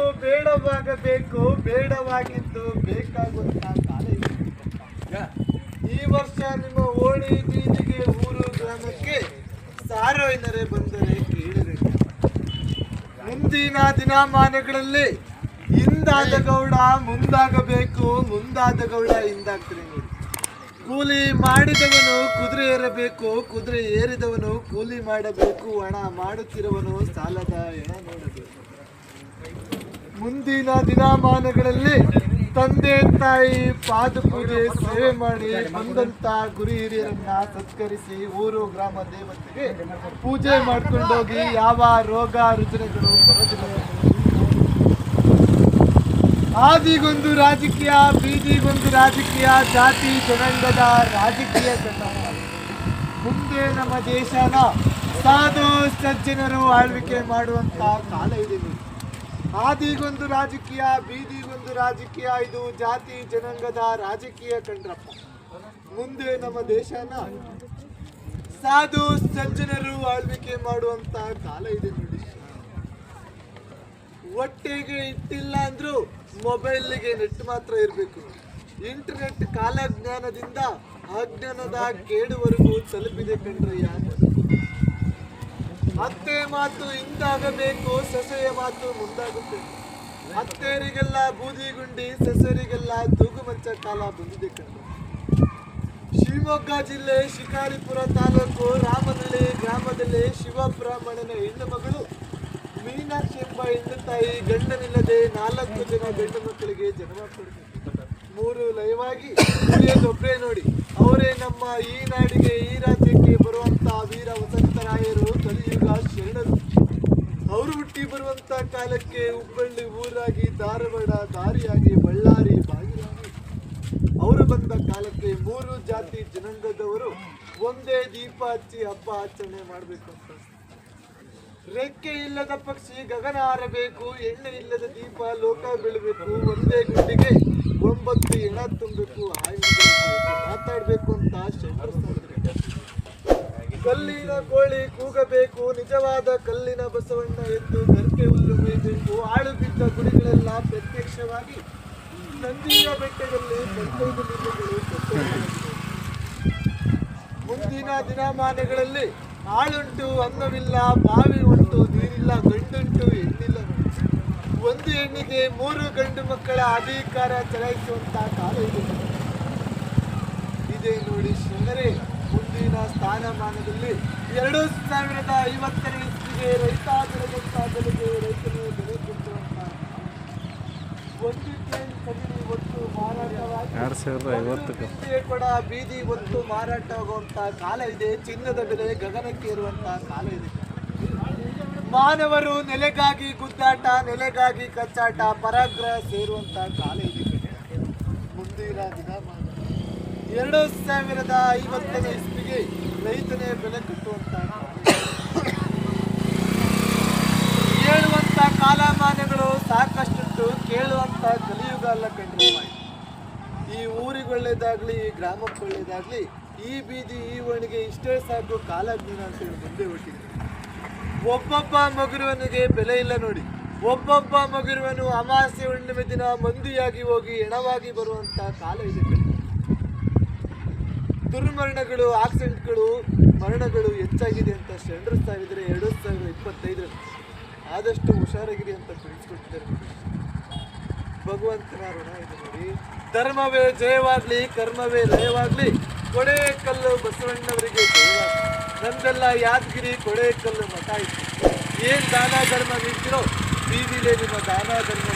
ಮುಂದಾಗಬೇಕು ಬೇಡವಾಗಿದ್ದು ಬೇಕಾಗುವಂತ ಕಾಲ ಈ ವರ್ಷ ನಿಮ್ಮ ಓಣಿ ಬೀದಿಗೆ ಊರು ಗ್ರಾಮಕ್ಕೆ ಸಾರೋಯಿನರೆ ಬಂದರೆ ಕೇಳಿದರೆ ಮುಂದಿನ ದಿನಮಾನಗಳಲ್ಲಿ ಹಿಂದಾದ ಗೌಡ ಮುಂದಾಗಬೇಕು ಮುಂದಾದ ಗೌಡ ಹಿಂದಾಗ್ತಾರೆ ಕೂಲಿ ಮಾಡಿದವನು ಕುದುರೆ ಏರಬೇಕು ಕುದುರೆ ಏರಿದವನು ಕೂಲಿ ಮಾಡಬೇಕು ಹಣ ಮಾಡುತ್ತಿರುವನು ಸಾಲದ ಹೆಣ ನೋಡಬೇಕು. ಮುಂದಿನ ದಿನಮಾನಗಳಲ್ಲಿ ತಂದೆ ತಾಯಿ ಪಾದ ಪೂಜೆ ಸೇವೆ ಮಾಡಿ ಬಂದಂತ ಗುರು ಹಿರಿಯರನ್ನ ಸತ್ಕರಿಸಿ ಊರು, ಗ್ರಾಮ, ದೇವತೆಗೆ ಪೂಜೆ ಮಾಡ್ಕೊಂಡೋಗಿ ಯಾವ ರೋಗ, ರುಜಿನಗಳು ಬರೋದಿಲ್ಲ. ಆದಿಗೊಂದು ರಾಜಕೀಯ, ಬೀದಿಗೊಂದು ರಾಜಕೀಯ, ಜಾತಿ, ಜನಾಂಗದ ರಾಜಕೀಯ ಮುಂದೆ ನಮ್ಮ ದೇಶನ ಸಾಧು ಸಜ್ಜನರು ಆಳ್ವಿಕೆ ಮಾಡುವಂತ ಕಾಲ ಇದೆ. ಆದಿಗೊಂದು ರಾಜಕೀಯ, ಬೀದಿಗೊಂದು ರಾಜಕೀಯ, ಇದು ಜಾತಿ, ಜನಾಂಗದ ರಾಜಕೀಯ ಕಂಡ್ರಪ್ಪ. ಮುಂದೆ ನಮ್ಮ ದೇಶನ ಸಾಧು ಸಜ್ಜನರು ಆಳ್ವಿಕೆ ಮಾಡುವಂತ ಕಾಲ ಇದೆ ನೋಡಿ. ಹೊಟ್ಟೆಗೆ ಇಟ್ಟಿಲ್ಲ ಅಂದ್ರೂ ಮೊಬೈಲ್ಗೆ ನೆಟ್ ಮಾತ್ರ ಇರಬೇಕು. ಇಂಟರ್ನೆಟ್ ಕಾಲಜ್ಞಾನದಿಂದ ಅಜ್ಞಾನದ ಕೇಡುವರೆಗೂ ತಲುಪಿದೆ ಕಣ್ರಯ್ಯ. ಅತ್ತೆ ಮಾತು ಹಿಂದಾಗಬೇಕು ಸೊಸೆಯ ಮಾತು ಮುಂದಾಗುತ್ತೆ ಅತ್ತೆಯರಿಗೆಲ್ಲ ಬೂದಿ ಗುಂಡಿ ಸೊಸೆಯರಿಗೆಲ್ಲ ತೂಗುಮಂಚ ಕಾಲ ಬಂದಿದೆ ಕಂಡು ಶಿವಮೊಗ್ಗ ಜಿಲ್ಲೆ ಶಿಕಾರಿಪುರ ತಾಲೂಕು ರಾಮನಹಳ್ಳಿ ಗ್ರಾಮದಲ್ಲಿ ಶಿವಬ್ರಾಹ್ಮಣನ ಹೆಣ್ಣು ಮಗಳು, ಮೀನಾಕ್ಷಿ ಎಂಬ ಹೆಣ್ಣು ತಾಯಿ ಗಂಡನಿಲ್ಲದೆ ನಾಲ್ಕು ಜನ ಗಂಡು ಮಕ್ಕಳಿಗೆ ಜನ್ಮ ಕೊಡುತ್ತೆ ಮೂರು ಲಯವಾಗಿ ಒಬ್ಬರೇ ನೋಡಿ, ಅವರೇ ನಮ್ಮ ಈ ನಾಡಿಗೆ ಈ ರಾಜ್ಯಕ್ಕೆ ಬರುವಂತಹ ವೀರ ವಸಂತರಾಯರು ಕಲಿಯುಗ ಶರಣರು ಅವರು ಬರುವಂತ ಕಾಲಕ್ಕೆ ಹುಬ್ಬಳ್ಳಿ ಊರಾಗಿ ಧಾರವಾಡ, ದಾರಿಯಾಗಿ ಬಳ್ಳಾರಿ, ಬಾಗಿಲಾಗಿ ಅವರು ಬಂದ ಕಾಲಕ್ಕೆ ಮೂರು ಜಾತಿ ಜನಾಂಗದವರು ಒಂದೇ ದೀಪ ಹಚ್ಚಿ ಹಬ್ಬ ಆಚರಣೆ ಮಾಡಬೇಕು ಅಂತ ರೆಕ್ಕೆ ಇಲ್ಲದ ಪಕ್ಷಿ ಗಗನ ಹಾರಬೇಕು, ಎಣ್ಣೆ ಇಲ್ಲದ ದೀಪ ಲೋಕ ಬೀಳಬೇಕು, ಒಂದೇ ಗುಂಡಿಗೆ ಒಂಬತ್ತು ಎಣ ತುಂಬಬೇಕು ಮಾತಾಡಬೇಕು ಅಂತ ಶಂಕರ ಸಾಕಿದ್ರು. ಕಲ್ಲಿನ ಕೋಳಿ ಕೂಗಬೇಕು, ನಿಜವಾದ ಕಲ್ಲಿನ ಬಸವಣ್ಣ ಎದ್ದು ಗರ್ಕೆ ಹುಲ್ಲು ಮೇಯಬೇಕು ಆಳು ಬಿದ್ದ ಗುಡಿಗಳೆಲ್ಲ ಪ್ರತ್ಯಕ್ಷವಾಗಿ ನಂದಿಯ ಬೆಟ್ಟದಲ್ಲಿ. ಮುಂದಿನ ದಿನಮಾನಗಳಲ್ಲಿ ಆಳುಂಟು ಅನ್ನವಿಲ್ಲ ಬಾವಿ ಉಂಟು, ನೀರಿಲ್ಲ, ಗಂಡುಂಟು, ಹೆಣ್ಣಿಲ್ಲ. ಒಂದು ಹೆಣ್ಣಿಗೆ ಮೂರು ಗಂಡು ಮಕ್ಕಳ ಅಧಿಕಾರ ಚಲಾಯಿಸುವಂತಹ ಕಾಲ ಇದೆ. ನೋಡಿ ಶರಣರೇ ಮುಂದಿನ ಸ್ಥಾನಮಾನದಲ್ಲಿ ಎರಡು ಸಾವಿರದ ಐವತ್ತನೇ ಇಸ್ವಿಗೆ ರೈತ ಬೆಳೆದಂತ ರೈತರು ಬೆಲೆ ಕೊಟ್ಟುವಂತ ಒಂದು ಮಾರಾಟ ಸಗಣಿ ಒಟ್ಟು ಮಾರಾಟವಾಗಿ ಕೊಡ ಬೀದಿ ಕಾಲ ಇದೆ. ಚಿನ್ನದ ಬೆಲೆ ಗಗನಕ್ಕೆ ಇರುವಂತ ಕಾಲ ಇದೆ. ಮಾನವರು ನೆಲೆಗಾಗಿ ಗುದ್ದಾಟ ನೆಲೆಗಾಗಿ ಕಚ್ಚಾಟ ಪರಾಗ್ರಹ ಸೇರುವಂತ ಕಾಲ ಇದೆ. ಮುಂದಿನ ದಿನಮಾನ ಎರಡು ಸಾವಿರದ ಐವತ್ತನೇ ಇಸ್ವಿಗೆ ರೈತನೇ ಬೆಲೆ ಕಟ್ಟುವಂತ. ಹೇಳುವಂತ ಕಾಲಮಾನಗಳು ಸಾಕಷ್ಟುಂಟು ಕೇಳುವಂತ ಕಲಿಯುಗ ಅಲ್ಲ ಕಂಡ್ರೆ ಈ ಊರಿಗೆ ಒಳ್ಳೇದಾಗ್ಲಿ ಈ ಗ್ರಾಮಕ್ಕೆ ಒಳ್ಳೇದಾಗ್ಲಿ ಈ ಬೀದಿ, ಈ ಒಣಿಗೆ ಇಷ್ಟೇ ಸಾಕು ಕಾಲಜ್ಞಾನ ಅಂತೇಳಿ ಮುಂದೆ ಹೊಟ್ಟಿದ್ರು ಒಬ್ಬೊಬ್ಬ ಮಗುರುವನಿಗೆ ಬೆಲೆ ಇಲ್ಲ ನೋಡಿ ಒಬ್ಬೊಬ್ಬ ಮಗುರುವನು ಅಮಾಸೆ ಹುಣ್ಣಿಮೆ ದಿನ ಮಂದಿಯಾಗಿ ಹೋಗಿ ಹೆಣವಾಗಿ ಬರುವಂತ ಕಾಲ ಇದೆ. ದುರ್ಮರಣಗಳು ಆಕ್ಸಿಡೆಂಟ್ಗಳು ಮರಣಗಳು ಹೆಚ್ಚಾಗಿದೆ ಅಂತ ಶರಣರು ಸಾವಿದ್ರೆ ಎರಡು ಸಾವಿರದ ಇಪ್ಪತ್ತೈದರಲ್ಲಿ ಆದಷ್ಟು ಹುಷಾರಾಗಿರಿ ಅಂತ ತಿಳಿಸ್ಕೊಟ್ಟಿದ್ದಾರೆ. ಭಗವಂತನ ಋಣ ಇದೆ ನೋಡಿ. ಧರ್ಮವೇ ಜಯವಾಗಲಿ, ಕರ್ಮವೇ ಲಯವಾಗಲಿ ಕೊಡೆ ಕಲ್ಲು ಬಸವಣ್ಣವರಿಗೆ ಜಯವಾಗಲಿ. ನಂದೆಲ್ಲ ಯಾದಗಿರಿ ಕೊಡೆ ಕಲ್ಲು ಮಠ ಇತ್ತು ಏನು ದಾನ ಧರ್ಮ ನಿಂತಿರೋ ಬೀದಿಲೇ ನಿಮ್ಮ ದಾನ ಧರ್ಮ